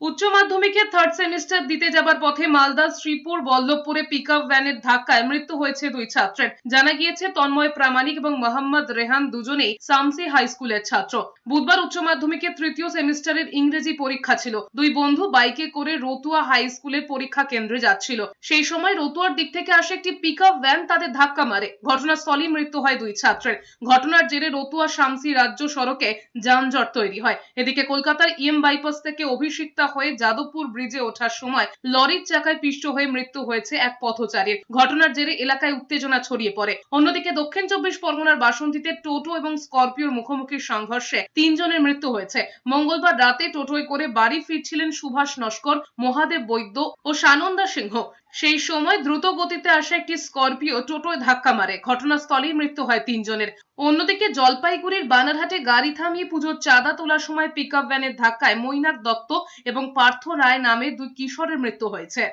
উচ্চ মাধ্যমিকে third semester দিতে যাবার পথে মালদা, শ্রীপুর, বল্লভপুরে পিক আপ ভ্যানের ধাক্কায় মৃত্যু হয়েছে দুই ছাত্রের। জানা গিয়েছে, তন্ময় প্রামাণিক এবং মোহাম্মদ রেহান দুজনেই সামসি হাই স্কুলের ছাত্র। বুধবার উচ্চ মাধ্যমিকের তৃতীয় সেমিস্টারের ইংরেজি পরীক্ষা ছিল। দুই বন্ধু বাইকে করে রতুয়া হাই স্কুলের পরীক্ষা কেন্দ্রে যাচ্ছিল। সেই সময় রতুয়ার দিক থেকে আসে একটি পিক আপ ভ্যান তাদের ধাক্কা মারে। ঘটনাস্থলেই মৃত্যু হয় দুই ছাত্রের। ঘটনার জেরে রতুয়া শামসি রাজ্য সড়কে যানজট তৈরি হয়। এদিকে কলকাতার ইএম বাইপাস থেকে অভিষিক্তা হয়ে যাদবপুর ব্রিজে ওঠার সময় লরির চাকায় পিষ্ট হয়ে মৃত্যু হয়েছে এক পথচারীর ঘটনার জেরে এলাকায় উত্তেজনা ছড়িয়ে পড়ে। অন্যদিকে দক্ষিণ চব্বিশ পরগনার বাসন্তীতে টোটো এবং স্করপিওর মুখোমুখি সংঘর্ষে তিনজনের মৃত্যু হয়েছে। মঙ্গলবার রাতে টোটোয় করে বাড়ি ফিরছিলেন সুভাষ নস্কর, মহাদেব বৈদ্য ও সানন্দা সিংহ। সেই সময় দ্রুত গতিতে আসা একটি স্করপিও টোটোয় ধাক্কা মারে। ঘটনাস্থলেই মৃত্যু হয় তিনজনের। অন্যদিকে জলপাইগুড়ির বানারহাটে গাড়ি থামিয়ে পুজোর চাঁদা তোলার সময় পিকআপ ভ্যানের ধাক্কায় মৈনাক দত্ত এবং পার্থ রায় নামে দুই কিশোরের মৃত্যু হয়েছে।